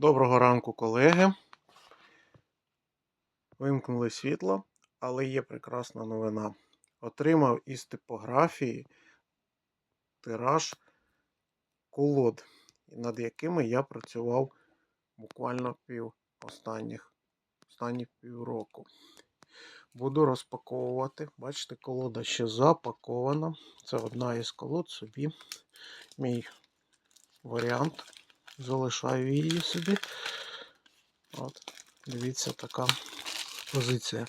Доброго ранку, колеги. Вимкнули світло, але є прекрасна новина. Отримав із типографії тираж колод, над якими я працював буквально пів останніх, останні півроку. Буду розпаковувати. Бачите, колода ще запакована. Це одна із колод собі. Мій варіант. Залишаю її собі. От, дивіться, така позиція.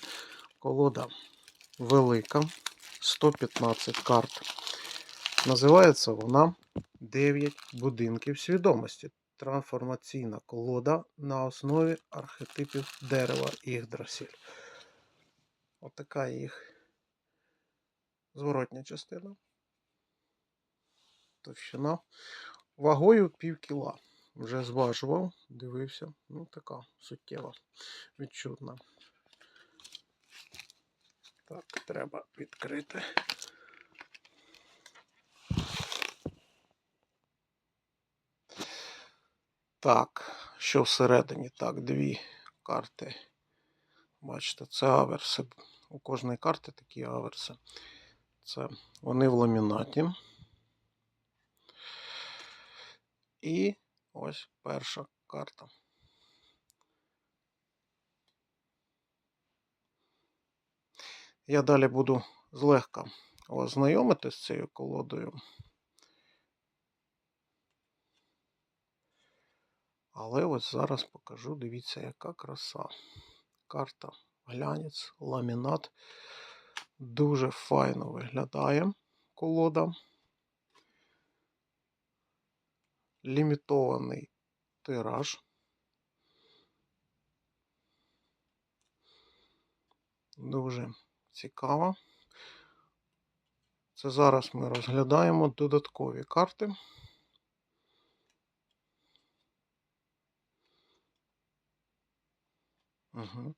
Колода велика, 115 карт. Називається вона 9 будинків свідомості. Трансформаційна колода на основі архетипів дерева Ігдрасіль. Отака їх зворотня частина. Товщина. Вагою пів кіла. Вже зважував, дивився. Ну, така суттєва, відчутна. Так, треба відкрити. Так, що всередині? Так, дві карти. Бачите, це аверси. У кожної карти такі аверси. Це вони в ламінаті. І ось перша карта. Я далі буду злегка вас з цією колодою. Але ось зараз покажу, дивіться, яка краса. Карта глянець, ламінат. Дуже файно виглядає колода. Лімітований тираж. Дуже цікаво. Це зараз ми розглядаємо додаткові карти. Угу.